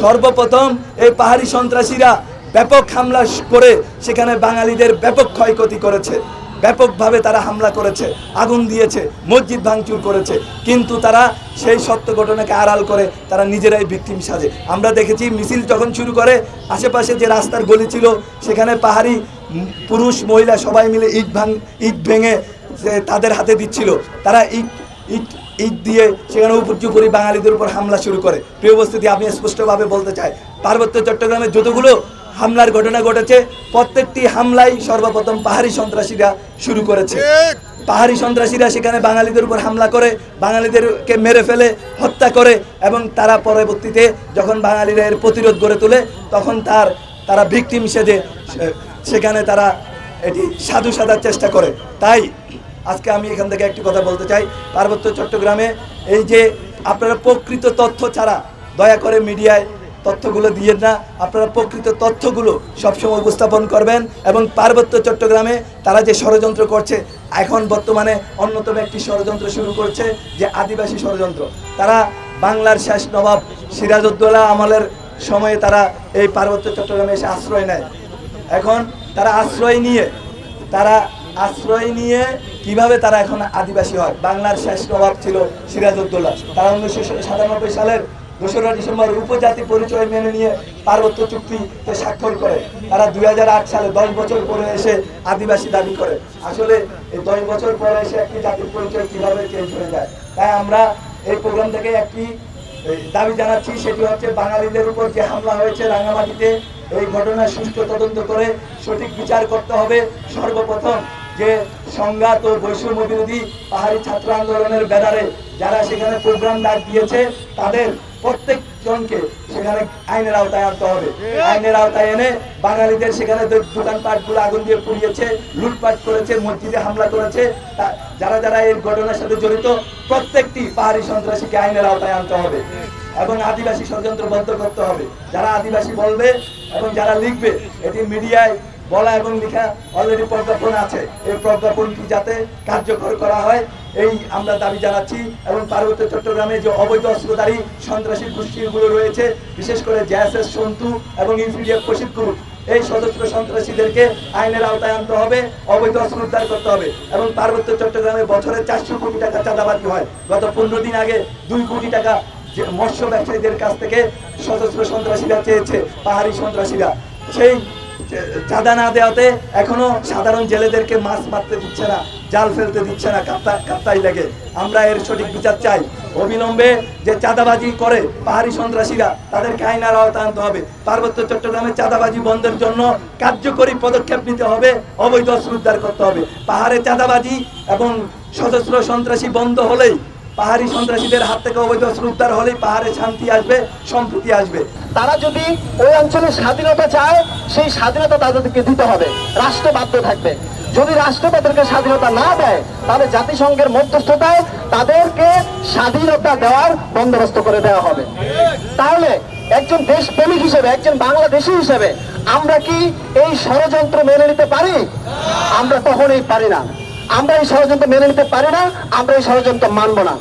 সর্বপ্রথম এই পাহাড়ি সন্ত্রাসীরা ব্যাপক হামলা করে সেখানে বাঙালিদের ব্যাপক ক্ষয়ক্ষতি করেছে। ব্যাপকভাবে তারা হামলা করেছে, আগুন দিয়েছে, মসজিদ ভাঙচুর করেছে। কিন্তু তারা সেই সত্য ঘটনাকে আড়াল করে তারা নিজেরাই ভিকটিম সাজে। আমরা দেখেছি মিছিল যখন শুরু করে, আশেপাশে যে রাস্তার গলি ছিল, সেখানে পাহাড়ি পুরুষ, মহিলা সবাই মিলে ইট ভাঙ ইট ভেঙে তাদের হাতে দিচ্ছিল। তারা ইট ইট ইট দিয়ে সেখানে উপর্যুপরি বাঙালিদের উপর হামলা শুরু করে। প্রিয় উপস্থিতি আমি স্পষ্টভাবে বলতে চাই পার্বত্য চট্টগ্রামে যতগুলো হামলার ঘটনা ঘটেছে প্রত্যেকটি হামলাই সর্বপ্রথম পাহাড়ি সন্ত্রাসীরা শুরু করেছে। পাহাড়ি সন্ত্রাসীরা সেখানে বাঙালিদের উপর হামলা করে বাঙালিদেরকে মেরে ফেলে হত্যা করে এবং তারা পরবর্তীতে যখন বাঙালিরা এর প্রতিরোধ গড়ে তোলে তখন তার তারা ভিকটিম সেজে সেখানে তারা এটি সাধু সাধার চেষ্টা করে। তাই আজকে আমি এখান থেকে একটি কথা বলতে চাই। পার্বত্য চট্টগ্রামে এই যে আপনারা প্রকৃত তথ্য ছাড়া, দয়া করে মিডিয়ায় তথ্যগুলো দিয়ে না। আপনারা প্রকৃত তথ্যগুলো সবসময় উপস্থাপন করবেন এবং পার্বত্য চট্টগ্রামে তারা যে ষড়যন্ত্র করছে, এখন বর্তমানে অন্যতম একটি ষড়যন্ত্র শুরু করছে যে আদিবাসী ষড়যন্ত্র। তারা বাংলার শেষ নবাব সিরাজউদ্দৌলা আমলের সময়ে তারা এই পার্বত্য চট্টগ্রামে এসে আশ্রয় নেয়। এখন তারা আশ্রয় নিয়ে তারা আশ্রয় নিয়ে কীভাবে তারা এখন আদিবাসী হয়? বাংলার শেষ নবাব ছিল সিরাজউদ্দৌলা। তারা উনিশশো সাতানব্বই সালের দোসরা ডিসেম্বর উপজাতি পরিচয় মেনে নিয়ে পার্বত্য চুক্তিতে স্বাক্ষর করে। তারা দুই হাজার আট সালে দশ বছর পরে এসে আদিবাসী দাবি করে। আসলে এই দশ বছর পরে এসে একটি জাতির পরিচয় কীভাবে চেঞ্জ হয়ে যায়? তাই আমরা এই প্রোগ্রাম থেকে একটি দাবি জানাচ্ছি, সেটি হচ্ছে বাঙালিদের উপর যে হামলা হয়েছে রাঙামাটিতে, এই ঘটনার সুষ্ঠু তদন্ত করে সঠিক বিচার করতে হবে। সর্বপ্রথম যে সংঘাত ও বৈষম্য বিরোধী পাহাড়ি ছাত্র আন্দোলনের ব্যানারে যারা সেখানে প্রোগ্রাম ডাক দিয়েছে, তাদের প্রত্যেকজনকে সেখানে আইনের আওতায় আনতে হবে। আইনের আওতায় এনে বাঙালিদের সেখানে দোকানপাটগুলো আগুন দিয়ে পুড়িয়েছে, লুটপাট করেছে, মসজিদে হামলা করেছে। যারা যারা এই ঘটনার সাথে জড়িত, প্রত্যেকটি পাহাড়ি সন্ত্রাসীকে আইনের আওতায় আনতে হবে এবং আদিবাসী ষড়যন্ত্র বন্ধ করতে হবে। যারা আদিবাসী বলবে এবং যারা লিখবে, এটি মিডিয়ায় বলা এবং লিখা অলরেডি প্রজ্ঞাপন আছে। এই প্রজ্ঞাপনটি যাতে কার্যকর করা হয়, এই আমরা দাবি জানাচ্ছি এবং পার্বত্য চট্টগ্রামে যে অবৈধ অস্ত্রধারী সন্ত্রাসী গোষ্ঠীগুলো রয়েছে, বিশেষ করে জেএসএস সন্তু এবং ইনফিডিয়ার প্রশিদ গ্রুপ এই সদস্য সন্ত্রাসীদেরকে আইনের আওতায় আনতে হবে, অবৈধ অস্ত্র উদ্ধার করতে হবে এবং পার্বত্য চট্টগ্রামে বছরে চারশো কোটি টাকা চাঁদাবাজি হয়। গত পনেরো দিন আগে দুই কোটি টাকা মৎস্য ব্যবসায়ীদের কাছ থেকে সশস্ত্র সন্ত্রাসীরা চেয়েছে, পাহাড়ি সন্ত্রাসীরা। সেই চাঁদা না দেওয়াতে এখনও সাধারণ জেলেদেরকে মাছ মারতে দিচ্ছে না, জাল ফেলতে দিচ্ছে না, কাপ্তা, কাপ্তাই লেগে। আমরা এর সঠিক বিচার চাই। অবিলম্বে যে চাঁদাবাজি করে পাহাড়ি সন্ত্রাসীরা, তাদেরকে আইনার আওতায় আনতে হবে। পার্বত্য চট্টগ্রামে চাঁদাবাজি বন্ধের জন্য কার্যকরী পদক্ষেপ নিতে হবে, অবৈধ অস্ত্র উদ্ধার করতে হবে। পাহাড়ে চাঁদাবাজি এবং সশস্ত্র সন্ত্রাসী বন্ধ হলেই, পাহাড়ি সন্ত্রাসীদের হাত থেকে অবৈধ অস্ত্র উদ্ধার হলেই পাহাড়ে শান্তি আসবে, সম্প্রীতি আসবে। তারা যদি ওই অঞ্চলে স্বাধীনতা চায়, সেই স্বাধীনতা তাদেরকে দিতে হবে। রাষ্ট্র বাধ্য থাকবে। যদি রাষ্ট্র তাদেরকে স্বাধীনতা না দেয়, তাহলে জাতিসংঘের মধ্যস্থতায় তাদেরকে স্বাধীনতা দেওয়ার বন্দোবস্ত করে দেওয়া হবে। তাহলে একজন দেশপ্রেমিক হিসেবে, একজন বাংলাদেশি হিসেবে আমরা কি এই ষড়যন্ত্র মেনে নিতে পারি? আমরা কখনোই পারি না। আমরা এই ষড়যন্ত্র মেনে নিতে পারি না, আমরা এই ষড়যন্ত্র মানব না।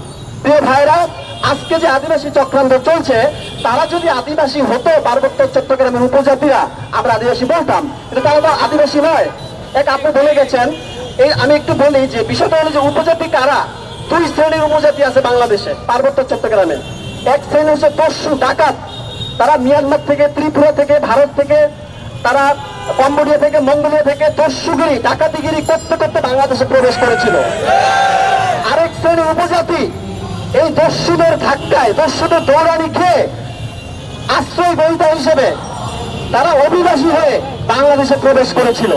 প্রিয় ভাইরা আজকে যে আদিবাসী চক্রান্ত চলছে, তারা যদি আদিবাসী হতো পার্বত্য চট্টগ্রামের উপজাতিরা, আমরা আদিবাসী বলতাম। কিন্তু তারা তো আদিবাসী নয়। এক আপনি বলে গেছেন, এই আমি একটু বলি যে বিষয়টা হলো যে উপজাতি কারা? দুই শ্রেণির উপজাতি আছে বাংলাদেশে, পার্বত্য চট্টগ্রামে। এক শ্রেণি হচ্ছে দস্যু ডাকাত। তারা মিয়ানমার থেকে, ত্রিপুরা থেকে, ভারত থেকে, তারা কম্বোডিয়া থেকে, মঙ্গোলিয়া থেকে দস্যুগিরি, ডাকাতিগিরি করতে করতে বাংলাদেশে প্রবেশ করেছিল। আরেক শ্রেণির উপজাতি এই দস্যুদের ধাক্কায়, দস্যুদের দৌড়ানি খেয়ে আশ্রয় গ্রহীতা হিসেবে তারা অভিবাসী হয়ে বাংলাদেশে প্রবেশ করেছিল।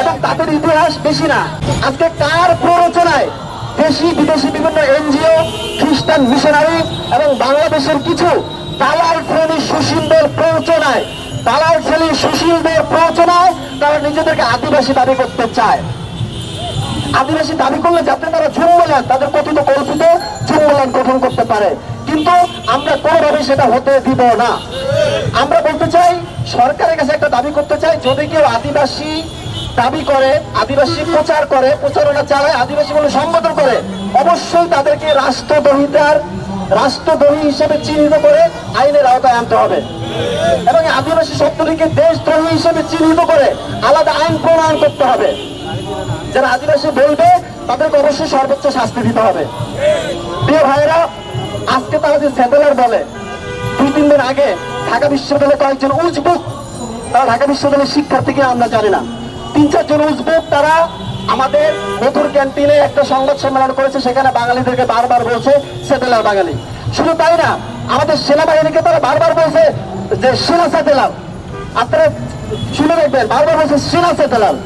এবং তাদের ইতিহাস বেশি না। আজকে কার প্ররোচনায় দেশি, বিদেশি বিভিন্ন এনজিও, খ্রিস্টান মিশনারি এবং বাংলাদেশের কিছু দালাল শ্রেণি সুশীলদের প্ররোচনায়, দালাল শ্রেণি সুশীলদের প্ররোচনায় তারা নিজেদেরকে আদিবাসী দাবি করতে চায়। আদিবাসী দাবি করলে যাতে তারা ঝুমলান তাদের কথিত কল্পিত ঝুমলান গঠন করতে পারে। কিন্তু আমরা কোনোভাবে সেটা হতে দিব না। আমরা বলতে চাই, সরকারের কাছে একটা দাবি করতে চাই, যদি কেউ আদিবাসী দাবি করে, আদিবাসী প্রচার করে, প্রচারণা চালায়, আদিবাসী বলে সম্বোধন করে, অবশ্যই তাদেরকে রাষ্ট্রদ্রোহিতার, রাষ্ট্রদ্রোহী হিসেবে চিহ্নিত করে আইনের আওতায় আনতে হবে। এবং আদিবাসী শব্দটিকে দেশদ্রোহী হিসেবে চিহ্নিত করে আলাদা আইন প্রণয়ন করতে হবে। যারা আদিবাসী বলবে তাদেরকে অবশ্যই সর্বোচ্চ শাস্তি দিতে হবে। প্রিয় ভাইয়েরা, আজকে তারা যে স্যাটেলার বলে দুই, তিন দিন আগে ঢাকা বিশ্ববিদ্যালয়ে কয়েকজন উজবুক, তারা ঢাকা বিশ্ববিদ্যালয়ের শিক্ষার্থী কিনা আমরা জানি না। তিন চারজন উজবুক তারা আমাদের মধুর ক্যান্টিনে একটা সংবাদ সম্মেলন করেছে, সেখানে বাঙালিদেরকে বারবার বলছে স্যাটেলার বাঙালি। শুধু তাই না, আমাদের সেনাবাহিনীকে তারা বারবার বলছে যে, সেনা স্যাটেলার আপনারা শুনে দেখবেন বারবার বলছে, সেনা স্যাটেলার